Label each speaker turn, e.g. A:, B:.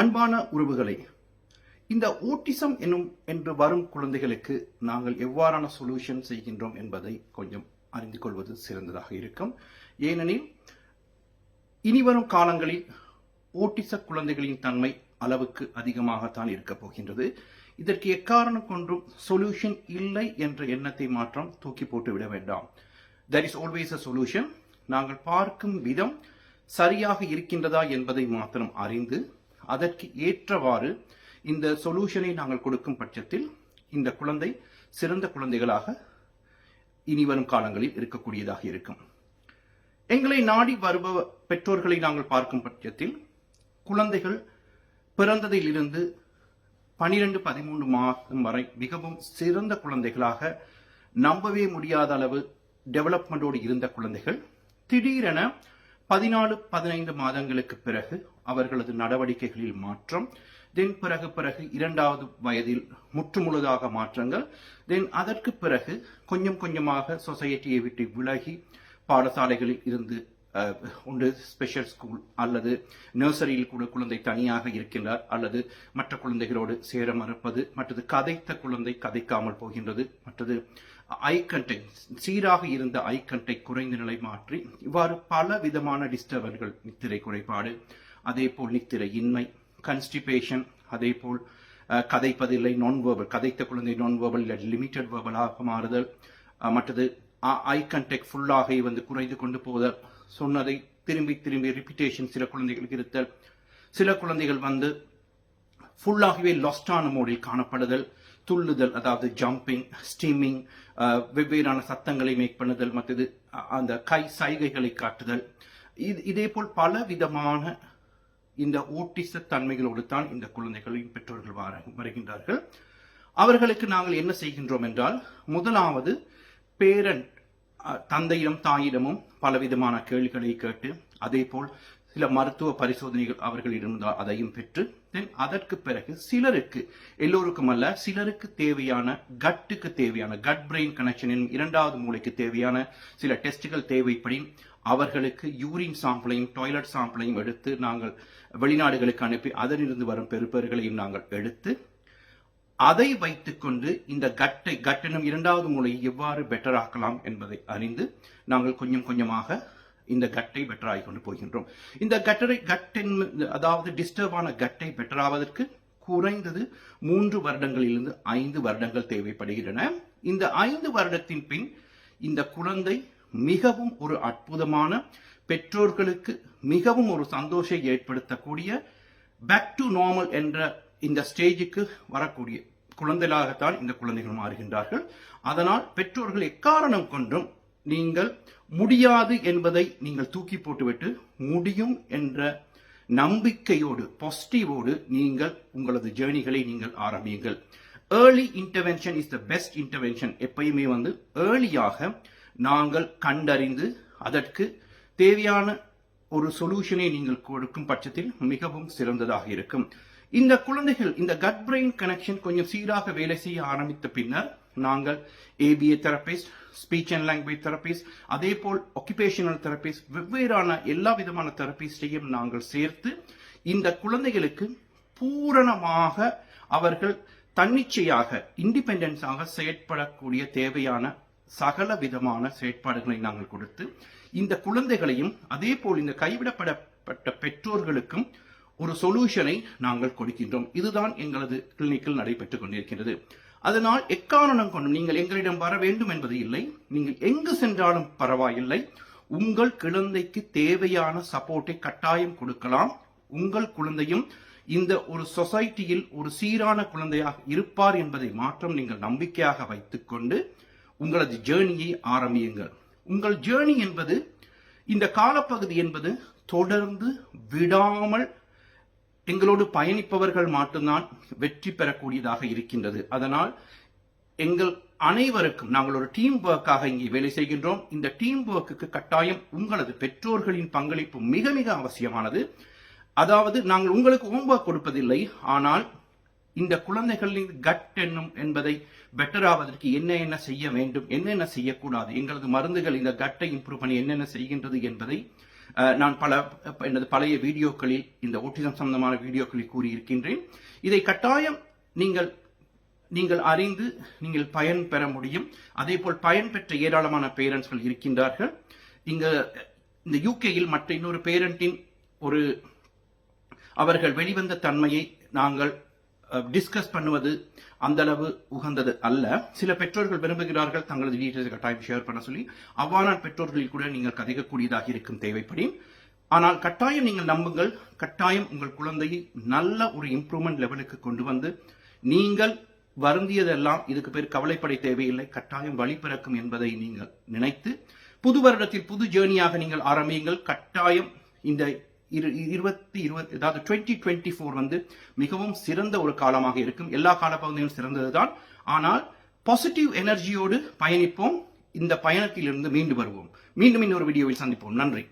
A: அன்பான உறவுகளை இந்த ஓட்டிசம் என்னும் என்று வரும் குழந்தைகளுக்கு நாங்கள் எவ்வாறான சொல்யூஷன் செய்கின்றோம் என்பதை கொஞ்சம் அறிந்து கொள்வது சிறந்ததாக இருக்கும். ஏனெனில் இனிவரும் காலங்களில் ஓட்டிச குழந்தைகளின் தன்மை அளவுக்கு அதிகமாகத்தான் இருக்கப் போகின்றது. இதற்கு எக்காரணம் கொன்றும் சொல்யூஷன் இல்லை என்ற எண்ணத்தை மாற்றம் தூக்கி போட்டு விட வேண்டாம். There is always a solution நாங்கள் பார்க்கும் விதம் சரியாக இருக்கின்றதா என்பதை மாத்திரம் அறிந்து அதற்கு ஏற்றவாறு இந்த சொல்யூஷனை நாங்கள் கொடுக்கும் பட்சத்தில் இந்த குழந்தை சிறந்த குழந்தைகளாக இனிவரும் காலங்களில் இருக்கக்கூடியதாக இருக்கும். எங்களை நாடி வருபவ பெற்றோர்களை நாங்கள் பார்க்கும் பட்சத்தில் குழந்தைகள் பிறந்ததிலிருந்து பனிரெண்டு பதிமூன்று மாதம் வரை மிகவும் சிறந்த குழந்தைகளாக நம்பவே முடியாத அளவு டெவலப்மெண்டோடு இருந்த குழந்தைகள் திடீரென பதினாலு பதினைந்து மாதங்களுக்கு பிறகு அவர்களது நடவடிக்கைகளில் மாற்றம் தென் பிறகு பிறகு இரண்டாவது வயதில் முற்றுமுழுதாக மாற்றங்கள் தென் அதற்கு பிறகு கொஞ்சம் கொஞ்சமாக சொசைட்டியை விட்டு விலகி பாடசாலைகளில் இருந்து உண்டு. ஸ்பெஷல் ஸ்கூல் அல்லது நர்சரியில் கூட குழந்தை தனியாக இருக்கின்றார் அல்லது மற்ற குழந்தைகளோடு சேர மறுப்பது மற்றது கதைத்த குழந்தை கதைக்காமல் போகின்றது மற்றது ஐ கண்டெக்ட் சீராக இருந்த ஐ கண்டெக்ட் குறைந்த நிலை மாற்றி இவ்வாறு பல விதமான டிஸ்டர்பன்கள் நித்திரை குறைபாடு அதே போல் நித்திரை இன்மை கன்ஸ்டிபேஷன் அதே போல் கதைப்பதில்லை நான் வேர்பல் கதைத்த குழந்தை நான் வேர்பல் லிமிட்டட் வேர்பலாக மாறுதல் மற்றது ஐ கண்டெக்ட் ஃபுல்லாக வந்து குறைந்து கொண்டு போதல் சொன்னதை திரும்பி திரும்பி ரிப்பிட்டேஷன் சில குழந்தைகளுக்கு இருத்தல். சில குழந்தைகள் வந்து ஃபுல்லாகவே லாஸ்டான மோடில் காணப்படுதல் துள்ளுதல் அதாவது ஜம்பிங் ஸ்டீமிங் வெவ்வேறான சத்தங்களை மேக் பண்ணுதல் மற்றது அந்த கை சைகைகளை காட்டுதல். இது இதே போல் பல விதமான இந்த ஓட்டிச தன்மைகளோடு தான் இந்த குழந்தைகளின் பெற்றோர்கள் வர வருகின்றார்கள். அவர்களுக்கு நாங்கள் என்ன செய்கின்றோம் என்றால் முதலாவது பேரண்ட் தந்தையிடம் தாயிடமும் பலவிதமான கேள்விகளை கேட்டு அதே போல் சில மருத்துவ பரிசோதனைகள் அவர்களிடம் அதையும் பெற்று தென் அதற்கு பிறகு சிலருக்கு எல்லோருக்கும் அல்ல சிலருக்கு தேவையான கட்டுக்கு தேவையான கட் பிரெயின் கனெக்ஷனின் இரண்டாவது மூளைக்கு தேவையான சில டெஸ்டுகள் தேவைப்படி அவர்களுக்கு யூரின் சாம்பிளையும் டாய்லெட் சாம்பிளையும் எடுத்து நாங்கள் வெளிநாடுகளுக்கு அனுப்பி அதனிருந்து வரும் பெறுபேறுகளையும் நாங்கள் எடுத்து அதை வைத்துக்கொண்டு இந்த கட்டை கட்டெனும் இரண்டாவது மூலையை எவ்வாறு பெட்டர் ஆக்கலாம் என்பதை அறிந்து நாங்கள் கொஞ்சம் கொஞ்சமாக இந்த கட்டை பெட்டர் கொண்டு போகின்றோம். இந்த கட்டரை கட்டின் அதாவது டிஸ்டர்பான கட்டை பெட்டர் ஆவதற்கு குறைந்தது மூன்று வருடங்களிலிருந்து ஐந்து வருடங்கள் தேவைப்படுகின்றன. இந்த ஐந்து வருடத்தின் பின் இந்த குழந்தை மிகவும் ஒரு அற்புதமான பெற்றோர்களுக்கு மிகவும் ஒரு சந்தோஷம் ஏற்படுத்தக்கூடிய பேக் டு நார்மல் என்ற இந்த ஸ்டேஜுக்கு வரக்கூடிய குழந்தைகளாகத்தான் இந்த குழந்தைகள் மாறுகின்றார்கள். அதனால் பெற்றோர்கள் எக்காரணம் கொண்டும் நீங்கள் முடியாது என்பதை நீங்கள் தூக்கி போட்டுவிட்டு முடியும் என்ற நம்பிக்கையோடு பாசிட்டிவோடு நீங்கள் உங்களது ஜேர்னிகளை நீங்கள் ஆரம்பியுங்கள். Early intervention is the best intervention எப்பயுமே வந்து ஏர்லியாக நாங்கள் கண்டறிந்து அதற்கு தேவையான ஒரு சொல்யூஷனை நீங்கள் கொடுக்கும் பட்சத்தில் மிகவும் சிறந்ததாக இருக்கும். இந்த குழந்தைகள் இந்த கட் பிரெயின் கனெக்ஷன் கொஞ்சம் சீராக வேலை செய்ய ஆரம்பித்த பின்னர் நாங்கள் ABA therapist speech and language therapist அதே போல் ஒக்குபேஷனல் தெரபிஸ்ட் வெவ்வேறான எல்லா விதமான தெரபிஸ்டையும் நாங்கள் சேர்த்து இந்த குழந்தைகளுக்கு பூரணமாக அவர்கள் தன்னிச்சையாக இண்டிபெண்டன்ஸாக செயற்படக்கூடிய தேவையான சகல விதமான செயற்பாடுகளை நாங்கள் கொடுத்து இந்த குழந்தைகளையும் அதே போல் இந்த கைவிடப்படப்பட்ட பெற்றோர்களுக்கும் ஒரு சொல்யூஷனை நாங்கள் கொடுக்கின்றோம். இதுதான் எங்களது கிளினிக்கில் நடைபெற்றுக் கொண்டிருக்கிறது அதனால் எக்காரணம் கொண்டும் நீங்கள் எங்களிடம் வர வேண்டும் என்பது இல்லை. நீங்கள் எங்கு சென்றாலும் பரவாயில்லை. உங்கள் குழந்தைக்கு தேவையான சப்போர்ட்டை கட்டாயம் கொடுக்கலாம். உங்கள் குழந்தையும் இந்த ஒரு சொசைட்டியில் ஒரு சீரான குழந்தையாக இருப்பார் என்பதை மாற்றம் நீங்கள் நம்பிக்கையாக வைத்துக்கொண்டு உங்களது ஜேர்னியை ஆரம்பியுங்கள். உங்கள் ஜேர்னி என்பது இந்த காலப்பகுதி என்பது தொடர்ந்து விடாமல் எங்களோடு பயணிப்பவர்கள் மட்டும்தான் வெற்றி பெறக்கூடியதாக இருக்கின்றது. அதனால் எங்கள் அனைவருக்கும் நாங்கள் ஒரு டீம் ஒர்க்காக இங்கே வேலை செய்கின்றோம். இந்த டீம் ஒர்க்குக்கு கட்டாயம் உங்களது பெற்றோர்களின் பங்களிப்பு மிக மிக அவசியமானது. அதாவது நாங்கள் உங்களுக்கு ஹோம்ஒர்க் கொடுப்பதில்லை. ஆனால் இந்த குழந்தைகளின் கட் என்னும் என்பதை பெட்டர் ஆவதற்கு என்ன என்ன செய்ய வேண்டும் என்னென்ன செய்யக்கூடாது எங்களது மருந்துகள் இந்த கட்டை இம்ப்ரூவ் பண்ணி என்னென்ன செய்கின்றது என்பதை நான் பல எனது பழைய வீடியோக்களில் இந்த ஓட்டிசம் சம்பந்தமான வீடியோக்களில் கூறியிருக்கின்றேன். இதை கட்டாயம் நீங்கள் நீங்கள் அறிந்து நீங்கள் பயன் பெற முடியும். அதே போல் பயன் பெற்ற ஏராளமான பேரண்ட்ஸ்கள் இருக்கின்றார்கள். இங்க இந்த யூகேயில் மற்ற இன்னொரு பேரண்டின் ஒரு அவர்கள் வெளிவந்த தன்மையை நாங்கள் டிஸ்கஸ் பண்ணுவது அந்த அளவு உகந்தது அல்ல. சில பெற்றோர்கள் விரும்புகிறார்கள் தங்களது டீட்டெயில்ஸ் கட்டாயம் ஷேர் பண்ண சொல்லி அவ்வாறான பெற்றோர்களில் கூட நீங்கள் கதைக்கக்கூடியதாக இருக்கும் தேவைப்படி. ஆனால் கட்டாயம் நீங்கள் நம்புங்கள் கட்டாயம் உங்கள் குழந்தையை நல்ல ஒரு இம்ப்ரூவ்மெண்ட் லெவலுக்கு கொண்டு வந்து நீங்கள் வருந்தியதெல்லாம் இதுக்கு பேர் கவலைப்படை தேவையில்லை கட்டாயம் வழி பிறக்கும் என்பதை நீங்கள் நினைத்து புது வருடத்தில் புது ஜேர்னியாக நீங்கள் ஆரம்பியுங்கள் கட்டாயம் இந்த இரு இருபத்தி இருபத்தி அதாவது டுவெண்ட்டி டுவெண்ட்டி ஃபோர் வந்து மிகவும் சிறந்த ஒரு காலமாக இருக்கும். எல்லா காலப்பகுதியும் சிறந்ததுதான். ஆனால் பாசிட்டிவ் எனர்ஜியோடு பயணிப்போம். இந்த பயணத்திலிருந்து மீண்டு வருவோம். மீண்டும் இன்னொரு வீடியோவில் சந்திப்போம். நன்றி.